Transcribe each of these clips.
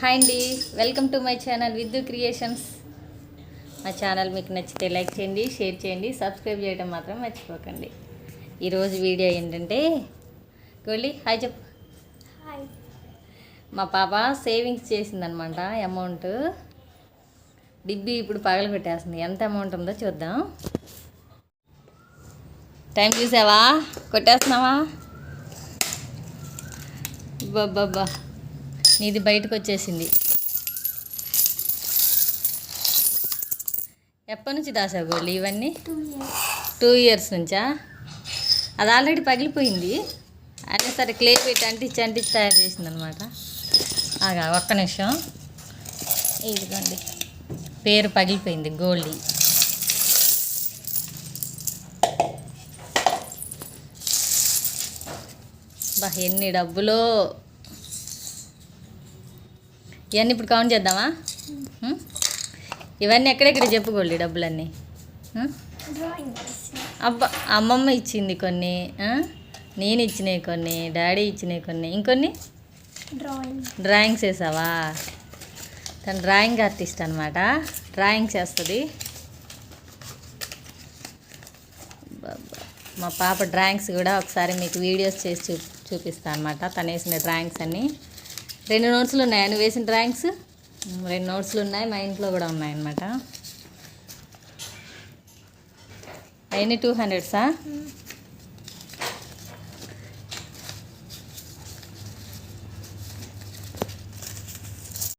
Hi అండి. Welcome to my channel Vidyu creations. మా channel మీకు నచ్చితే లైక్ చేయండి షేర్ చేయండి సబ్స్క్రైబ్ చేయడం మాత్రం మర్చిపోకండి. ఈరోజు వీడియో ఏంటంటే గోల్డీ హాయ్ చెప్పు. హాయ్. మా పాప సేవింగ్స్ చేసిందనమాట అమౌంట్. డిబ్బి ఇప్పుడు పగల పెట్టేస్తుంది ఎంత అమౌంట్ ఉందో చూద్దాం. టైం చూసావా? కొట్టేస్తున్నావా? బాబ్బా నీది బయటకు వచ్చేసింది ఎప్పటి నుంచి దాసావు గోళ్ళు ఇవన్నీ? టూ ఇయర్స్ టూ ఇయర్స్ నుంచా? అది ఆల్రెడీ పగిలిపోయింది. అయినా సరే క్లే పెట్టి అంటించి అంటించి తయారు చేసింది అనమాట ఆగా ఒక్క నిమిషం. ఇదిగోండి. పేరు పగిలిపోయింది గోల్డీ. బా ఎన్ని డబ్బులో ఇవన్నీ ఇప్పుడు కౌంట్ చేద్దామా? ఇవన్నీ ఎక్కడెక్కడ చెప్పుకోండి డబ్బులన్నీ? అబ్బా అమ్మమ్మ ఇచ్చింది కొన్ని? నేను ఇచ్చినవి కొన్ని డాడీ ఇచ్చినవి కొన్ని. ఇంకొన్ని? డ్రాయింగ్ డ్రాయింగ్స్ వేసావా? తను డ్రాయింగ్ ఆర్టిస్ట్ అనమాట డ్రాయింగ్స్ వేస్తుంది. మా పాప డ్రాయింగ్స్ కూడా ఒకసారి మీకు వీడియోస్ చేసి చూ చూపిస్తాను అనమాట తను వేసిన డ్రాయింగ్స్ అన్నీ. రెండు నోట్స్లు ఉన్నాయి. నువ్వు వేసిన డ్రాయింగ్స్ రెండు నోట్స్లు ఉన్నాయి. మా ఇంట్లో కూడా ఉన్నాయన్నమాట. అవన్నీ టూ హండ్రెడ్సా?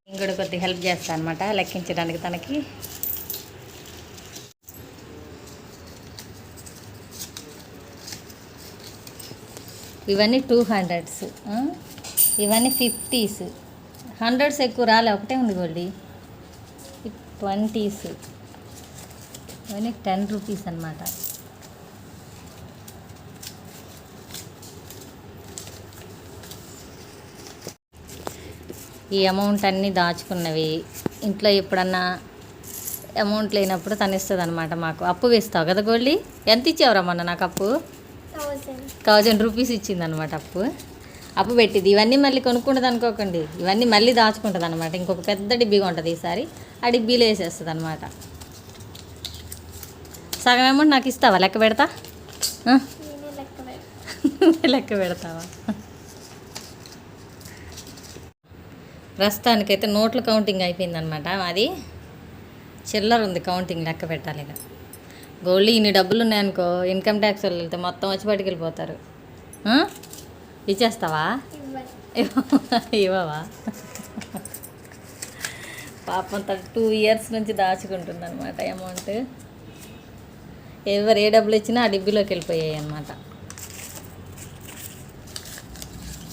నేను కూడా కొద్దిగా హెల్ప్ చేస్తాను అనమాట లెక్కించడానికి తనకి. ఇవన్నీ టూ హండ్రెడ్స్. ఇవన్నీ ఫిఫ్టీస్ హండ్రెడ్స్ ఎక్కువ రాలే ఒకటే ఉంది గోల్డీ. ట్వంటీస్ ఇవన్నీ టెన్ రూపీస్ అనమాట ఈ అమౌంట్ అన్నీ దాచుకున్నవి. ఇంట్లో ఎప్పుడన్నా అమౌంట్ లేనప్పుడు తను ఇస్తుంది అనమాట మాకు. అప్పు వేస్తావు కదా గోల్డీ? ఎంత ఇచ్చావురా మొన్న నాకు అప్పు? థౌజండ్ థౌజండ్ రూపీస్ ఇచ్చింది అనమాట అప్పు. అప్పు పెట్టింది. ఇవన్నీ మళ్ళీ కొనుక్కుంటుంది అనుకోకండి. ఇవన్నీ మళ్ళీ దాచుకుంటుంది అనమాట ఇంకొక పెద్ద డిబ్బీగా ఉంటుంది ఈసారి. ఆ డిబ్బీలో వేసేస్తుంది అనమాట సగం అమౌంట్ నాకు ఇస్తావా? లెక్క పెడతా? లెక్క పెడతావా? ప్రస్తుతానికైతే నోట్ల కౌంటింగ్ అయిపోయిందనమాట అది చిల్లర ఉంది కౌంటింగ్ లెక్క పెట్టాలి ఇక. గోల్డ్ ఇన్ని డబ్బులు ఉన్నాయనుకో ఇన్కమ్ ట్యాక్స్ వాళ్ళు వెళ్తే మొత్తం వచ్చి పట్టుకెళ్ళిపోతారు ఇచ్చేస్తావా? ఇవ్వవా? పాపం తను టూ ఇయర్స్ నుంచి దాచుకుంటుంది అనమాట అమౌంట్ ఎవరు ఏ డబ్బులు ఇచ్చినా ఆ డిబ్బీలోకి వెళ్ళిపోయాయి అనమాట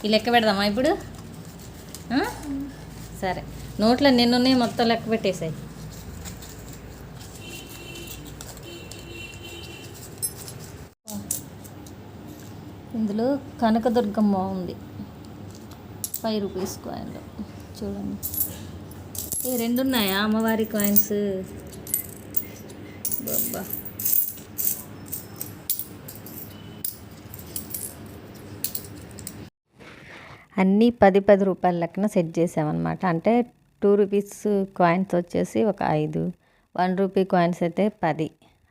ఈ లెక్క పెడదామా ఇప్పుడు? సరే. నోట్లో నిన్నున్నాయి మొత్తం లెక్క పెట్టేసాయి. ఇందులో కనకదుర్గమ్మ ఉంది. ఫైవ్ రూపీస్ కాయిన్లు చూడండి. ఈ రెండు ఉన్నాయా? అమ్మవారి కాయిన్స్ బాబా అన్నీ పది పది రూపాయల లెక్కన సెట్ చేసామన్నమాట. అంటే టూ రూపీస్ కాయిన్స్ వచ్చేసి ఒక ఐదు. వన్ రూపీ కాయిన్స్ అయితే పది.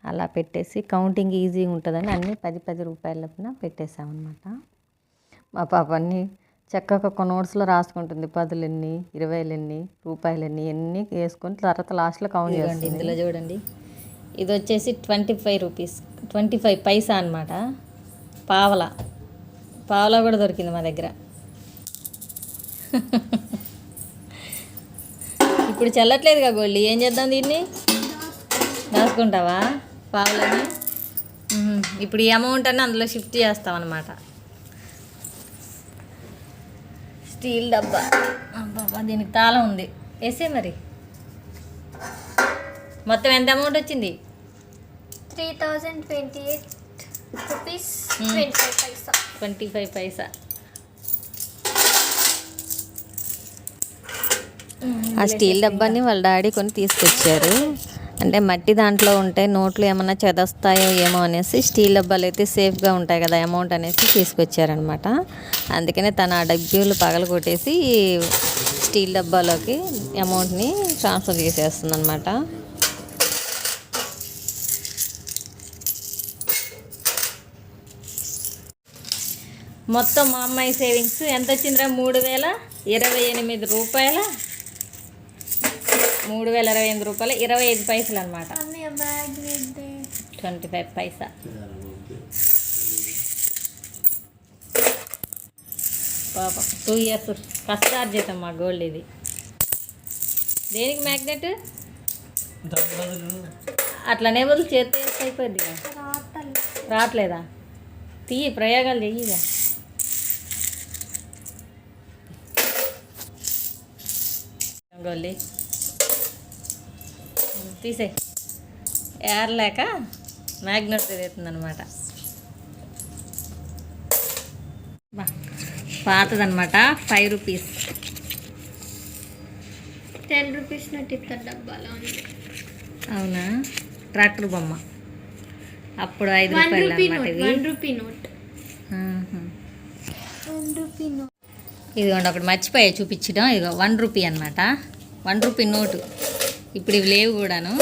అలా పెట్టేసి కౌంటింగ్ ఈజీగా ఉంటుందని అన్నీ పది పది రూపాయల లెక్కన పెట్టేసామన్నమాట. మా పాప అన్ని చక్కగా ఒక నోట్స్లో రాసుకుంటుంది. పదులు ఎన్ని ఇరవైలు ఎన్ని వేసుకొని తర్వాత లాస్ట్లో కౌంట్ చేయండి ఇందులో చూడండి. ఇది వచ్చేసి twenty five rupees twenty five పైసా అనమాట పావలా పావలా కూడా దొరికింది మా దగ్గర. ఇప్పుడు చల్లట్లేదుగా గోల్డ్ ఏం చేద్దాం దీన్ని? రాసుకుంటావా? పావులని. ఇప్పుడు ఈ అమౌంట్ అన్నీ అందులో షిఫ్ట్ చేస్తాం అనమాట స్టీల్ డబ్బా. అబ్బా దీనికి తాళం ఉంది. వేసే మరి. మొత్తం ఎంత అమౌంట్ వచ్చింది? Three thousand twenty eight rupees. Twenty five పైసా. ట్వంటీ ఫైవ్ పైసా. ఆ స్టీల్ డబ్బాని వాళ్ళ డాడీ కొని తీసుకొచ్చారు. అంటే మట్టి దాంట్లో ఉంటే నోట్లు ఏమైనా చెదస్తాయో ఏమో అనేసి స్టీల్ డబ్బాలు అయితే సేఫ్గా ఉంటాయి కదా అమౌంట్ అనేసి తీసుకొచ్చారనమాట. అందుకనే తను ఆ డబ్బులు పగల కొట్టేసి స్టీల్ డబ్బాలోకి అమౌంట్ని ట్రాన్స్ఫర్ చేసేస్తుంది అనమాట మొత్తం మా అమ్మాయి సేవింగ్స్ ఎంత వచ్చిందిరా మూడు వేల ఇరవై ఎనిమిది రూపాయల? మూడు వేల ఇరవై ఎనిమిది రూపాయలు ఇరవై ఐదు పైసలు అనమాట ట్వంటీ ఫైవ్ పైసా. పాపం టూ ఇయర్స్ కష్టార్జితం మా గోల్డ్ ఇది. దేనికి మ్యాగ్నెట్ అట్లనే బదులు చేతి. రాతలు రావట్లేదా. తీయి ప్రయోగాలు చెయ్యిగా గోల్లి తీసే ఏరలేక మ్యాగ్నెట్ తిరుగుతుంది అనమాట పాతదనమాట ఫైవ్ రూపీస్. టెన్ రూపీస్ డబ్బాలో అవునా? ట్రాక్టర్ బొమ్మ. అప్పుడు ఐదు రూపాయలు అనమాట రూపీ నోట్. Rupee note. ఇదిగోండి ఒకటి మర్చిపోయా చూపించడం. ఇదిగో వన్ రూపీ అనమాట వన్ రూపీ నోటు. ఇప్పుడు ఇవి లేవు కూడాను.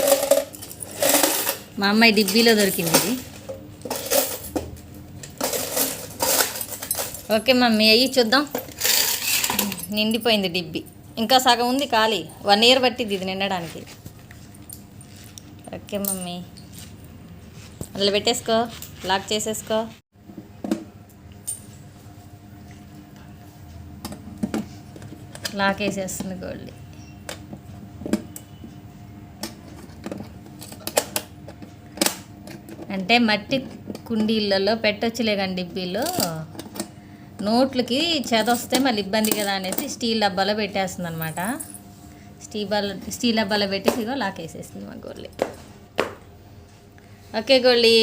మా అమ్మాయి డిబ్బీలో దొరికింది ఇది. ఓకే మమ్మీ అయ్యి చూద్దాం. నిండిపోయింది డిబ్బి. ఇంకా సగం ఉంది ఖాళీ. వన్ ఇయర్ పట్టింది ఇది నిండడానికి. Okay mummy. అందులో పెట్టేసుకో. లాక్ చేసేసుకో. లాక్ వేసేస్తుంది గోల్డ్. అంటే మట్టి కుండీలలో పెట్టొచ్చులే కానీ డిబ్బీలో నోట్లకి చెదొస్తే మళ్ళీ ఇబ్బంది కదా అనేసి స్టీల్ డబ్బాలో పెట్టేస్తుంది అనమాట స్టీల్ డబ్బాలో స్టీల్ డబ్బాలో పెట్టేసి ఇగో లాకేసేసింది మా గోళ్ళి ఓకే గోళ్ళి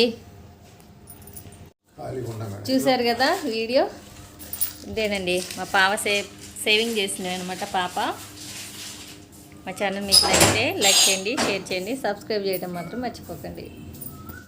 చూశారు కదా వీడియో? ఇదేనండి మా పాప సేవ్ సేవింగ్ చేసిందనమాట పాప. మా ఛానల్ మీకు నచ్చితే లైక్ చేయండి షేర్ చేయండి సబ్స్క్రైబ్ చేయడం మాత్రం మర్చిపోకండి.